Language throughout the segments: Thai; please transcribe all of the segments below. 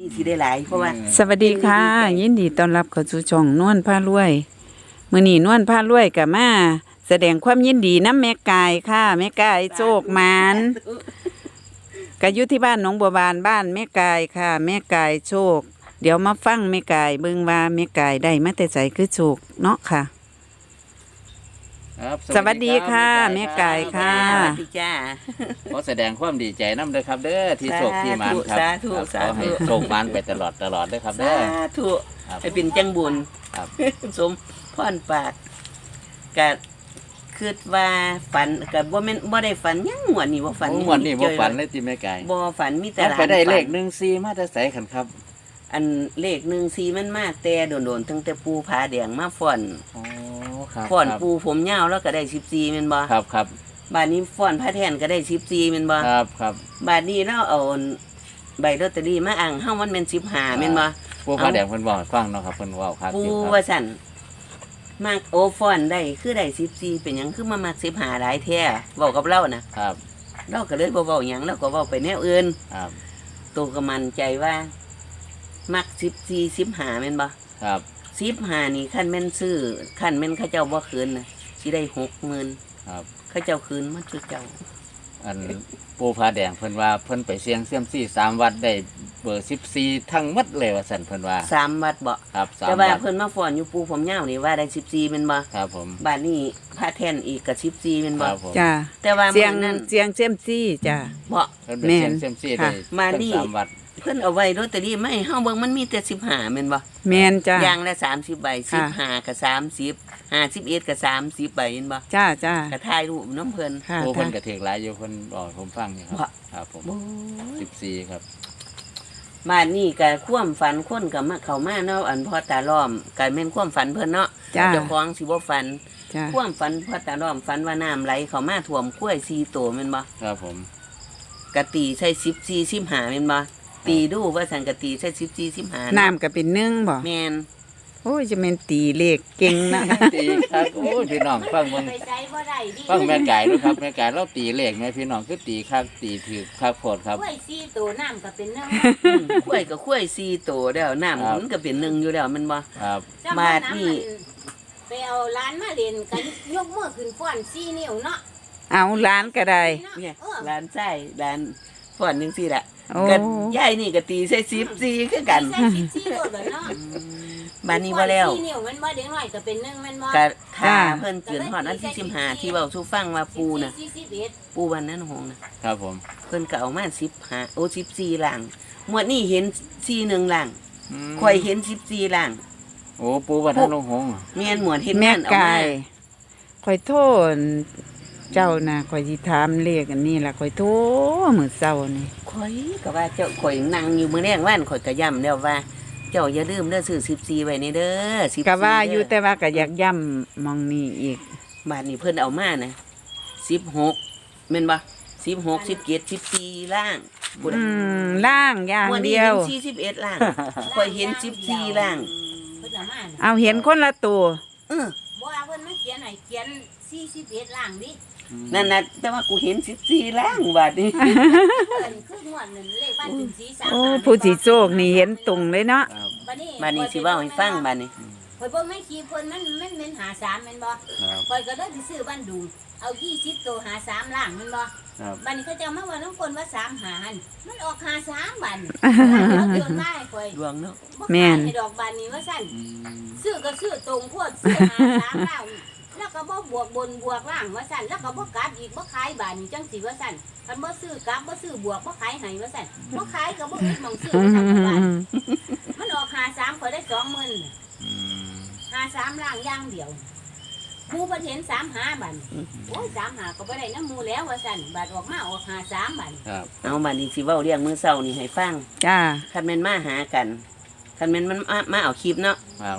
นี่สิได้หลายเพราะว่าสวัสดีค่ะ ยินดีต้อนรับเข้าสู่ช่องนวลผ้ารวยมื้อนี้นวลผ้ารวยกับมาแสดงความยินดีน้ำแม่กายค่ะแม่กายโชคหมานก็อยู่ที่บ้านหนองบัวบานบ้านแม่กายค่ะ แม่กายโชค เดี๋ยวมาฟังแม่กายเบิ่งว่าแม่กายได้มาแต่ใจคือโชคเนาะค่ะ ครับสวัสดีค่ะรับแม่ไก่ค่ะ สวัสดีจ้า ขอแสดงความดีใจน้ำเด้อครับ เด้อที่โชคที่หมานครับสาธุครับสาธุ ขอให้โชคหมานไปตลอดตลอดเด้อครับสาเด้อธุครับ ให้เป็นจังบุญครับ สมพรปากก็คิดว่าฝันก็บ่แม่นบ่ได้ฝันหยังหวนนี่บ่ฝันโอ้งวันนี้บ่ฝันเลยติแม่ไก่บ่ฝันมีแต่แต่หลานไปได้เลขฝันหนึ่งสี่มาแต่ใสขันครับอันเลขหนึ่งสีมันมาแต่โดนๆตั้งแต่ปูผาแดงมาฟ้อนโอ้ ครับฟ้อนครับปูผมยาวแล้วก็ได้14แม่นบ่ครับครับบาดนี้ฟ้อนพระแทนก็ได้14แม่นบ่ครับครับบาดนี้เราเอาใบลอตเตอรี่มาอ่างเฮามันเป็น15แม่นบ่ผู้พาแดงเพิ่นบอกให้ฟังเนาะครับเพิ่นเว้าครับปูอยู่ครับว่าสั่นมากโอฟอนได้คือได้14เป็นหยังคือมามัก15หลายแท้เว้ากับเรานะครับเราก็เลยบ่เว้าหยังเราก็เว้าไปแนวอื่นครับตัวก็มั่นใจว่า มัก14 15แม่นบ่ครับ 15นี่คันแม่นซื้อคันแม่นเขาเจ้าบ่คืนน่ะสิได้60,000ครับ เขาเจ้าคืนมันคือเจ้า อันปูพาแดงเพิ่นว่าเพิ่นไปเสียงเซียมซี่สามวัดได้เบอร์สิบสี่ทั้งหมดเลยว่าสั่นเพิ่นว่าสามวัดบ่ครับสามแต่ว่าวัดเพิ่นมาฟ้อนอยู่ปูผมยาวนี่ว่าได้14แม่นบ่ครับผมบาดนี้พระแท่นอีกก็14แม่นคบ่รับผมจ้าแต่ว่าเสียงมื้อนั้นเสียงเซียมซี่จ้า บ่ เพิ่นไปแม่นเสียงเซียมซี่ค่ะได้มาทั้งนี่ สามวัดเพิ่นเอาไว้ลอตเตอรี่ไม่เฮาเบิ่งมันมีแต่15แม่นบ่แมนจ้า อย่างละ30ใบค่ะ 15ก็30 51ก็30ใบเห็นบ่จ้าจ้าก็ถ่ายรูปน้ำเพิ่น ค่ะโอ้เพิ่นจ้ากระเทกหลายอยู่เพิ่นบอกผมฟังอยู่ครับ บ่ ครับผมโอ้สิบสี่ครับ บ้านนี้ก็ความฝันคนก็มาเข้ามาเนาะอันพ่อตาล้อมก็แม่นความฝันเพิ่นเนาะจ้า เจ้าของสิบ่ฝัน จ้าความฝันพ่อตาล้อมฝันว่าน้ำไหลเข้ามาท่วมกล้วย4โตแม่นบ่ครับผม กะตีใส่14 15แม่นบ่ตีดูว่าสันกะตีใส่14 15น้ำก็เป็นหนึ่งบ่แม่นโอ้ยจะเป็นตีเลขเก่งนะ ตีครับโอ้ยพี่น้องฟังมึงไปใช้บ่ได้ดิฟังแม่ไก่ด้วยครับแม่ไก่เราตีเลขแม่พี่น้องคือตีคักตีถือคักโพดครับ กล้วยซี่ตัวน้ำก็เป็นเนื้ออืมกล้วยก็กล้วย4โตแล้วน้ำครับมันก็เป็นหนึ่งอยู่แล้วแม่นบ่ ครับจ้บาทนี่ ไปเอาร้านมาเล่นกันยกมือขึ้นฟ้อนซี่นิ้วเนาะเอาล้านก็ได้ เนี่ยเออร้านไส้ร้านฟ้อนจังซี่ล่ะโอ้กันยายนี่ก็ตีใส่สิบสี่คือกันใส่สิบซี่โลดเลยเนาะบ้านนี้ว่าแล้วซี่นิ้วมันบ่เด็กน้อยก็เป็นหนึ่งมันบ่กะทาเพิ่นเกินฮอดอันที่สิบห้าที่เว้าสู่ฟังว่าปูน่ะ สี่สิบเอ็ดปูวันนั้นหงน่ะ ครับผมเพิ่นก็เอามาสิบห้าโอ้สิบสี่หลังหมวดนี้เห็นสี่หนึ่งหลังมข่อยเห็นสิบสี่หลัง โอ้ปูวัฒนลงหงส์เมียนหมวดเห็นแม่งานเอาไก่มาคอยโทษเจ้านะคอยสิถามเลขอันนี้ล่ะคอยโทษมื้อเช้านี่ข่อยก็ว่าเจ้าข่อยนั่งอยู่มื้อแรงว่านข่อยก็ย้ำแล้วว่า เจ้าอย่าลืมเด้อซื้อสิบสี่ไว้ในเด้อสิบก็ว่าอยู่แต่ว่าก็อยากย้ำมองนี่อีก บาทนี้เพิ่นเอามานะสิบหกแม่นบ่สิบหกสิบเจ็ดสิบสี่ล่างพูดอืมล่างอย่างวันนี้เดียเห็วนสี่สิบเอ็ดล่างข่อยเห็นสิบสี่ล่าง เพิ่นเอามาน่ะเอาเห็นคนละตัว เออบ่ว่าเพิ่นมาเขียนให้เขียนสี่สิบเอ็ดล่างดินั่นนะแต่ว่ากูเห็นสิบสี่ล่างบาทนี้ เพิ่นคืองวดนึงเลขบ้านถึงสีสามโอ้ผู้สิโชคนี่เห็นตรงเลยเนาะ ครับ บัดนี้บาทนี้สิเว่าให้ฟังบาทนี้ ข่อยเบิ่งไม่ขี้เพิ่นมันมันเป็นหาสามแม่นบ่ครับข่อยก็เลยไปซื้อบ้านดุงเอายี่สิบตัวหาสามล่างแมันบ่ครับ บันนี้เขาจะมาว่าน้องคนว่าสามหาหันมันออกหาสามบันเขาโยนมาให้ข่อยดวงเนาะบ่แม่ขายนให้ดอกบันนี้ว่าสั่น อืมซื้อก็ซื้อตรงพวดซื้อหาสามล่างแล้วก็บ่บวกบนบวกล่างว่าสั่นแล้วก็บ่กลับอีกบ่ขายบันนี้จังสิว่าสั่นคันบ่ซื้อกลับบ่ซื้อบวกบ่ขายให้ว่าสั่นบ่ขายก็บ่มีหมองซื้อว่าสั่นบันมันออกหาสามข่อยได้สองหมื่นอืม หาสามล่างอย่างเดียวหมูบ่เห็นสามหาบันโอ้ยสามหาก็บ่ได้น้ำหมูแล้วว่าสั่นบัดออกมาออกหาสามบันครับเอาบาทนี้สิเว่าเรียงมื้อเช้านี่ให้ฟังจ้าคันแม่นมาหากันคันแม่นมันมามาเอาคลิปเนาะครับ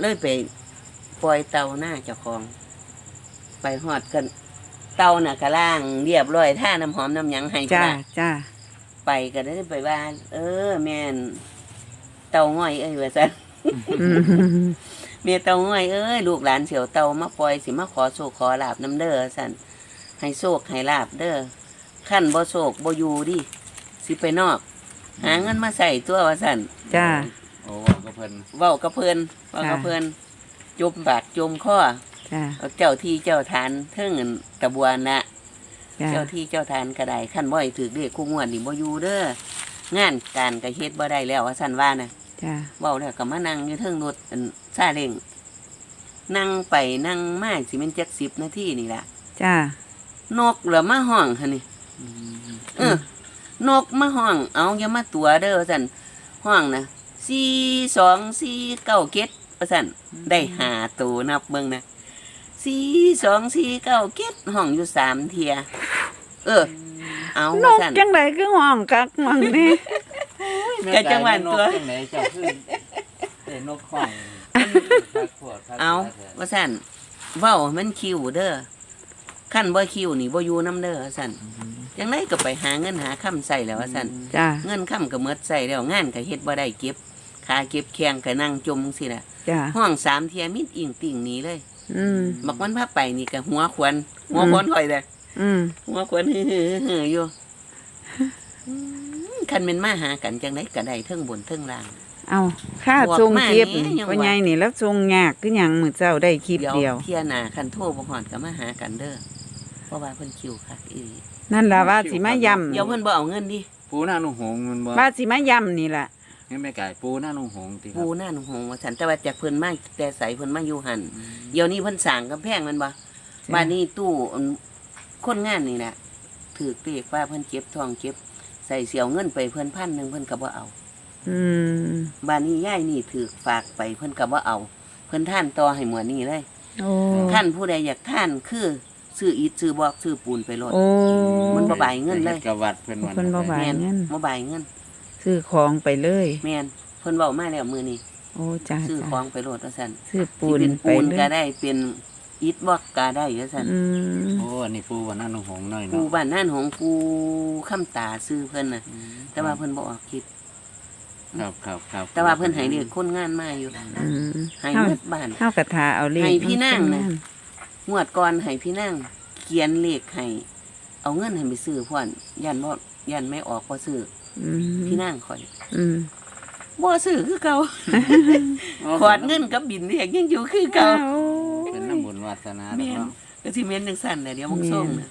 เลยไปปล่อยเตาหน้าเจ้าของ ไปฮอดกัน เตาน่ะกะล่างเรียบร้อยท่าน้ำหอมน้ำหยังให้จ้าพระจ้าไปก็ได้ไปว่าเออ แม่นเตาง่อยเอ้ยว่าซั่นอืม เมียเตาง่อยเอ้ยลูกหลานเสียวเตามาปล่อยสิมาขอโชคขอลาบน้ำเด้อสั่นให้โชคให้ลาบเด้อขั้นบ่โชคบ่อยู่ดิสิไปนอก หาเงินมาใส่ตัวว่าซั่นจ้า โอ้ว่าก็เพิ่นเว้ากับเพิ่นเว้ากับค่ะเพิ่นจมบาดจมคอจ้าเอาเจ้าที่เจ้าทานเทิงเงินตะบวนน่ะจ้า เจ้าที่เจ้าทานก็ได้ขั้นบ่ให้ถือเรียกคู่งวดนี่บ่อยู่เด้องานการก็เฮ็ดบ่ได้แล้วว่าซั่นว่าน่ะ จ้าเว้าแล้วก็มานั่งอยู่เทิงรถอันซาเล้งนั่งไปนั่งมาสิแม่นจัก10นาทีนี่ล่ะจ้านกเหลือมาห้องหั่นนี่เออนกมาห้อง เอาอย่ามาตัวเด้อว่าซั่นห้องนะ4 2 4 9 7ว่าซั่นได้หาตัวนับเบิ่งนะ4 2 4 9 7ห้องอยู่สามเที่ยเออ เอานว่ากซั่นจังไดคือห้องกักมังนี่ ก็จังหวะตัว จังไหนเจ้าคือได้นกข้องคักโพดคักเอาคักแท้ว่าสั่นเว้าให้มันคิวเด้อขั้นบ่คิวนี่บ่อยู่น้ำเด้อว่าสั่นจังไดก็ไปหาเงินหาค่ำใส่แล้วว่าสั่นจ้า เงินค่ำก็หมดใส่แล้วงานก็เฮ็ดบ่ได้เก็บขาเก็บแข้งก็นั่งจมจังซี่ล่ะจ้า ห้องสามเที่ยมิดอิงติ่งหนี้เลย อืม บักมันพาไปนี่ก็หัวควนหัวควนข่อยเด้ออืม หัวควนฮือๆๆอยู่อืม คันแม่นมาหากันจังไดก็ได้เทิงบนเทิงล่าง เอาค่าบวกทรงมาคลิปนี่ยังพ่อว่าใหญ่นี่แล้วทรงยากคือหยังมื้อเจ้าได้คลิปเดียว เที่ยหน้าคันโทรบ่ฮอดก็มาหากันเด้อเพราะว่าเพิ่นคิวคักอีหลีนั่นล่ะว่าสิมาย่ำเดี๋ยวเพิ่นบ่เอาเงินดิปูหน้านุ่งหงส์มันบ่ว่าสิมาย่ำนี่ล่ะนี่แม่ไก่ปูหน้านุ่งหงส์ติครัปูบหน้าหนองหงว่าฉันแต่ว่าจากเพิ่นมาแต่ใสเพิ่นมาอยู่หันเดี๋ยวนี้เพิ่นสร้างกำแพงแมันบ่บ้านนี้ตู้อันคนงานนี่แหละถือเตียกว่าเพิ่นเก็บทองเก็บ ใส่เสียวเงินไปเพิ่นพันหนึงเพิ่นก็บ่เอา อืมบ้านนี้ย่ายนี่ถือฝากไปเพิ่นก็บ่เอา เพิ่นท่านต่อให้หมวดนี้เลยโอ้ท่านผู้ใดอยากท่านคือซื้ออิฐซื้อบอกซื้อปูนไปโลดโอ้มันบ่บายเงินเลยฮ็ดกับวัดเพิ่นว่าเพิ่นบ่บายแม่นเงินบ่บายเงินซื้อของไปเลย แม่นเพิ่นเว้ามาแล้วมื้อนี้โอ้จ้าซื้อจ้าของไปโลดว่าซั่นซื้อปูสินเป็นไปปูนเลก็ยได้เป็น อิฐบล็อกก็ได้ว่าซั่นอืมโอ้อันนี้ปูว่าหน้านุ่งหงส์น้อยปูเนาะบ้านนั่นของปูค้ำตาซื้อเพิ่นน่ะ แต่ว่าเพิ่นบ่ออกคิดครับครับครับแต่ว่าเพิ่นให้เรียกคนงานมาอยู่อืมให้เฮาหมดบ้าน เฮากระทาเอาเลขให้พี่นางำน่ะงวดก่อนให้พี่นั่งเขียนเลขให้เอาเงินให้ไปซื้อพ่อนยันบ่ยันไม่ออกบ่ซื้ออืมพี่นั่งข่อยอืมบ่ซื้อคือเก่าขอดเงินกับบินเรียกยังอยู่คือเก่าเป็นน้ำบุญ วาสนาแม่นเนาะก็สิแม่นจังซั่นแหละเดี๋ยวมึงส่งน่ะ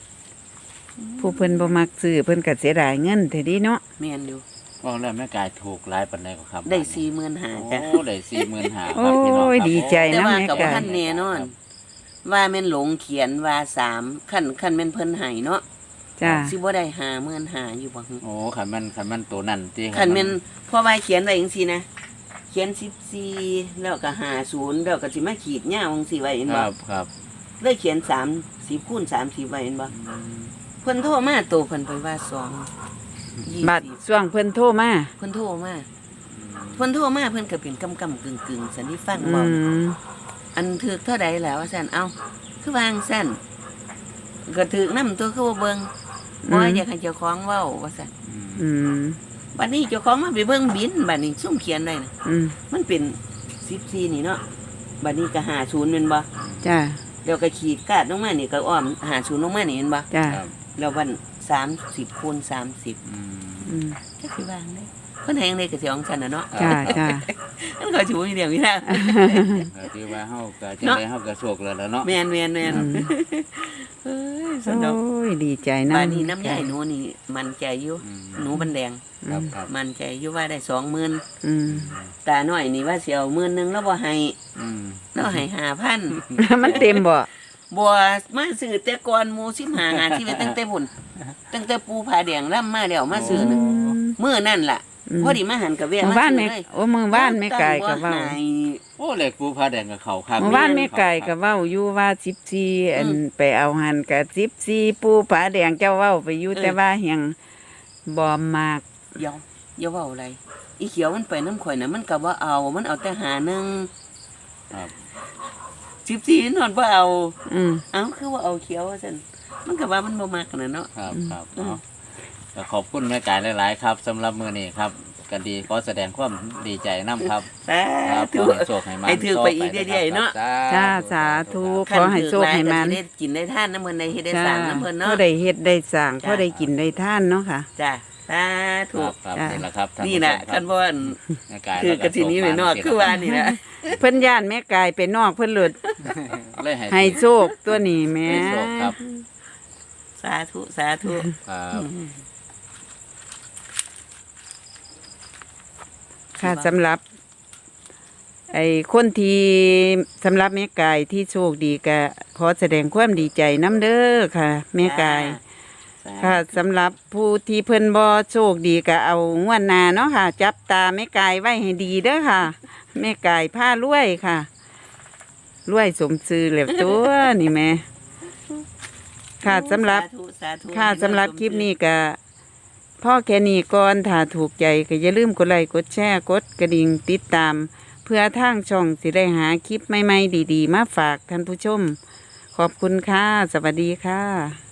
ผู้เพิ่นบ่มักซื้อเพิ่นก็เสียดายเงินแท้ดีเนาะแม่นอยู่ว่าแล้วแม่ไก่ถูกหลายปานใดก็ครับได้โอ้45,000จ้ะได้45,000โอ้ครับพี่น้องยครับดีใจ แต่นะว่าแม่กับไก่ท่านแน่นอน ว่าแม่นหลงเขียนว่าสามขั้นขั้นแม่นเพิ่นให้เนาะจ้าสิบ่ได้หาเมื่อนหาอยู่บ่ฮึโอ้ขันมันขันมันตัวนั่นติขั้นแม่นเพราะว่าเขียนไว้จังซี่นะเขียน14แล้วก็50แล้วก็สิมาขีดยาวจังซี่ไว้เห็นคบ่รับครับเลยเขียน30คูณ30ไว้เห็นบ่เพิ่นโทรมาโตเพิ่นไปว่า2บัดช่วงเพิ่นโทรมาเพิ่นโทรมาเพิ่นโทรมาเพิ่นก็เป็นกำกำกึ่งกึ่งๆสันที่ฟังอืเว้ามอันถึกเท่าใดแล้วว่าซั่นเอ้าคือวางซั่นก็ถึกนํตัวคือบ่เบิ่งบ่อยากให้เจ้าของเว้าว่าซั่นอืม บัดนี้เจ้าของมาไปเบิ่งบินบัดนี้ซุ่มเขียนได้น่ะอืมมันเป็น14นี่เนาะบัดนี้ก็50แม่นบ่จ้าแล้วก็ขีดกาดลงมานี่ก็อ้อม50ลงมานี่เห็นบ่จ้าครับแล้ววัน30คูณ30อืมอืมจักสิวางได้เพิ่นแฮงเลยก็สิของซั่นน่ะเนาะจ้าจ้ามันก็สิบ่มีเรื่องมีราวก็คือว่าเฮาก็จังได๋เฮาก็โชคแล้วล่ะเนาะแม่นแม่นแม่นอืม เอ้ยสโอ้นุกยดีใจนะบ้านนี้น้ำใหญ่หนูนี่ มันใจอยู่อืมหนูบันแดง ครับครับมันใจอยู่ว่าได้20,000อืมตาน้อยนี่ว่าสิเอาหมื่นหนึงแล้วบ่ให้อืมแล้วให้5,000มันเต็มบ่บัวมาซื้อแต่ก่อนหมูสิบหาหาที่ไปตั้งแต่พุ่นตั้งแต่ปูผาแดงล่ำมาแล้วมาซื้อน่ะมื้อนั่นล่ะอืมพอดีมาหันกับเวียหมู่มาบ้านซื้แม่อเลยโอ้มือบ้านแม่ไก่ก็เว้า ตั้งบ่ให้โอ้เหล็กปูผ้าแดงกับเขาคักหมู่บ้านแม่ไก่ก็เว้าอยู่ว่า14อันอืมไปเอาหันก็14ปูผาแดงเจ้าเว้าไปอยู่เออแต่ว่ายังบ่มากเดี๋ยวอย่าเว้าอะไร อีเขียวมันไปน้ำข่อยน่ะมันก็บ่เอา มันเอาแต่หาหนึงครับ14นอนบ่เอาอืมเอ้าคือว่าเอาเขียวว่าซั่นมันก็ว่ามันบ่มักน่ะเนาะครับครับอืมเนาะก็ขอบคุณแม่ไก่หลาย ๆ ครับสำหรับมื้อนี้ครับ ก็ดีขอแสดงความดีใจนํครับสาครับขธุ อให้โชคให้มันให้ถือไปอีกเรื่อยๆเนาะจ้าสาธุ ขอให้โชคให้มัน คัถือหลายก็สิได้กินได้ทานน้ำเพิ่นได้เฮ็ดได้จ้าสร้างน้ำเพิ่นเนาะ พ่อได้เฮ็ดได้สร้างจ้า พ่อได้กินได้ท่านเนาะค่ะ จ้ะสาคธุรับครับจ้ะนี่แหละครับท่านี่แหละผู้ชมคันบ่อนแม่กายคือกระสินี้ไปนอกคือว่านี่แหละเพิ่นย่านแม่กายไปนอกเพิ่นหลุดเลยให้ให้โชคตัวนี้แหม่ให้โชคครับสาธุสาธุ ครับ ค่ะสำหรับ ไอ้คนที่สำหรับแม่กายที่โชคดีก็ขอแสดงความดีใจน้ำเด้อค่ะแม่กาย ค่ะสำหรับผู้ที่เพิ่นบ่โชคดีก็เอางวดหน้าเนาะค่ะ จับตาแม่กายไว้ให้ดีเด้อค่ะแม่กายผ้ารวยค่ะรวยสมชื่อแล้วตัวนี่แม่ค่ะสำหรับสาธุสาธุค่ะสำหรับคลิปนี้ก็ พ่อแค่นี้ก่อนถ้าถูกใจก็อย่าลืมกดไลค์กดแชร์กดกระดิ่งติดตาม เพื่อทางช่องสิได้หาคลิปใหม่ๆดี ๆ มาฝากท่านผู้ชม ขอบคุณค่ะ สวัสดีค่ะ